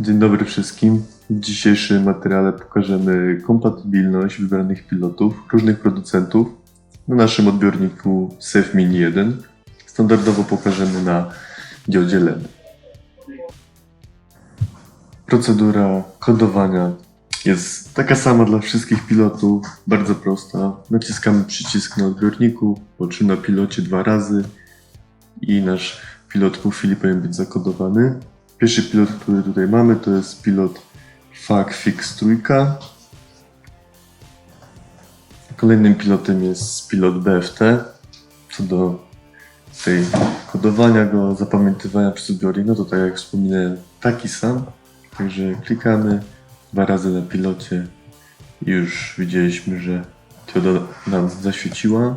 Dzień dobry wszystkim. W dzisiejszym materiale pokażemy kompatybilność wybranych pilotów różnych producentów na naszym odbiorniku Safe Mini 1. Standardowo pokażemy na diodzie LED. Procedura kodowania jest taka sama dla wszystkich pilotów, bardzo prosta. Naciskamy przycisk na odbiorniku, po czym na pilocie dwa razy i nasz pilot po chwili powinien być zakodowany. Pierwszy pilot, który tutaj mamy, to jest pilot FAC Fix Trójka. Kolejnym pilotem jest pilot BFT. Co do tej kodowania go, zapamiętywania przez odbiornik, no to tak jak wspominałem, taki sam. Także klikamy dwa razy na pilocie i już widzieliśmy, że dioda nam zaświeciła.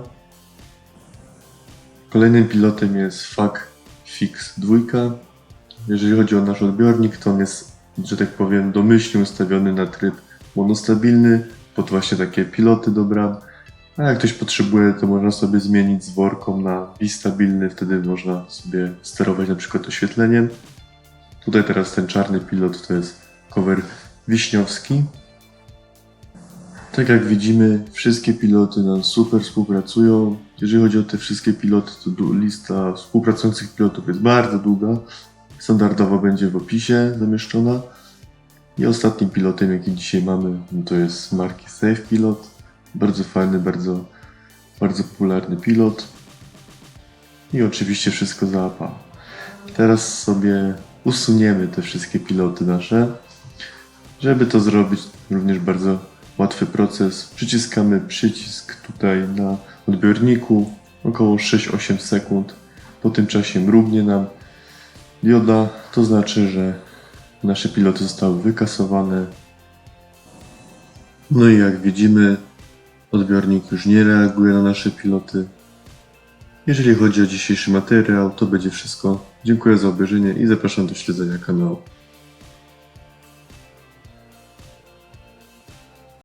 Kolejnym pilotem jest FAC Fix 2. Jeżeli chodzi o nasz odbiornik, to on jest, że tak powiem, domyślnie ustawiony na tryb monostabilny, pod właśnie takie piloty do bram. A jak ktoś potrzebuje, to można sobie zmienić z worką na bistabilny, wtedy można sobie sterować na przykład oświetleniem. Tutaj teraz ten czarny pilot to jest cover wiśniowski. Tak jak widzimy, wszystkie piloty nam super współpracują. Jeżeli chodzi o te wszystkie piloty, to lista współpracujących pilotów jest bardzo długa. Standardowo będzie w opisie zamieszczona. I ostatnim pilotem, jaki dzisiaj mamy, no to jest marki Safe Pilot. Bardzo fajny, bardzo, bardzo popularny pilot. I oczywiście wszystko za APA. Teraz sobie usuniemy te wszystkie piloty nasze. Żeby to zrobić, również bardzo łatwy proces. Przyciskamy przycisk tutaj na odbiorniku około 6-8 sekund. Po tym czasie mrugnie nam dioda, to znaczy, że nasze piloty zostały wykasowane. No i jak widzimy, odbiornik już nie reaguje na nasze piloty. Jeżeli chodzi o dzisiejszy materiał, to będzie wszystko. Dziękuję za obejrzenie i zapraszam do śledzenia kanału.